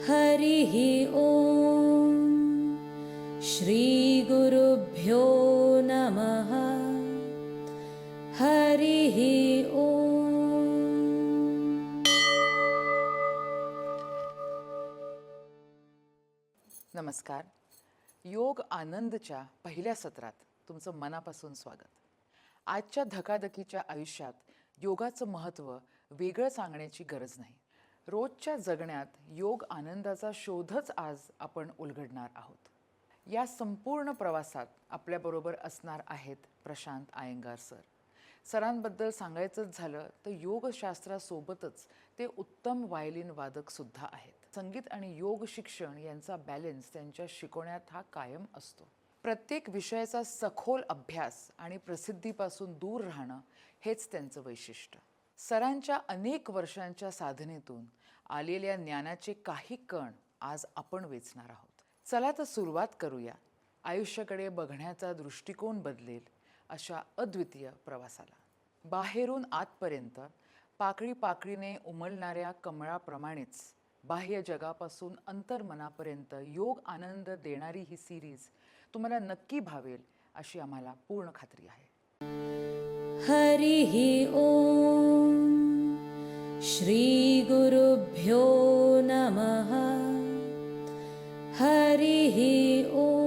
हरिः ॐ श्रीगुरुभ्यो नमः। हरिः ॐ नमस्कार। योग आनंदच्या पहिल्या सत्रात तुमचं मनापासून स्वागत. आजच्या धकाधकीच्या आयुष्यात योगाचं महत्त्व वेगळं सांगण्याची गरज नाही. रोजच्या जगण्यात योग आनंदाचा शोधच आज आपण उलगडणार आहोत. या संपूर्ण प्रवासात आपल्याबरोबर असणार आहेत प्रशांत आयंगार सर. सरांबद्दल सांगायचंच झालं तर योगशास्त्रासोबतच ते उत्तम व्हायलिन वादकसुद्धा आहेत. संगीत आणि योग शिक्षण यांचा बॅलन्स त्यांच्या शिकवण्यात हा कायम असतो. प्रत्येक विषयाचा सखोल अभ्यास आणि प्रसिद्धीपासून दूर राहणं हेच त्यांचं वैशिष्ट्य. सरांच्या अनेक वर्षांच्या साधनेतून आलेल्या ज्ञानाचे काही कण आज आपण वेचणार आहोत. चला तर सुरुवात करूया. आयुष्याकडे बघण्याचा दृष्टिकोन बदलेल अशा अद्वितीय प्रवासाला. बाहेरून आतपर्यंत पाकळी पाकळीने उमलणाऱ्या कमळाप्रमाणेच बाह्य जगापासून अंतर्मनापर्यंत योग आनंद देणारी ही सिरीज तुम्हाला नक्की भावेल अशी आम्हाला पूर्ण खात्री आहे. हरी ओम. श्री गुरु गुरुभ्यो नमः। हरिः ओ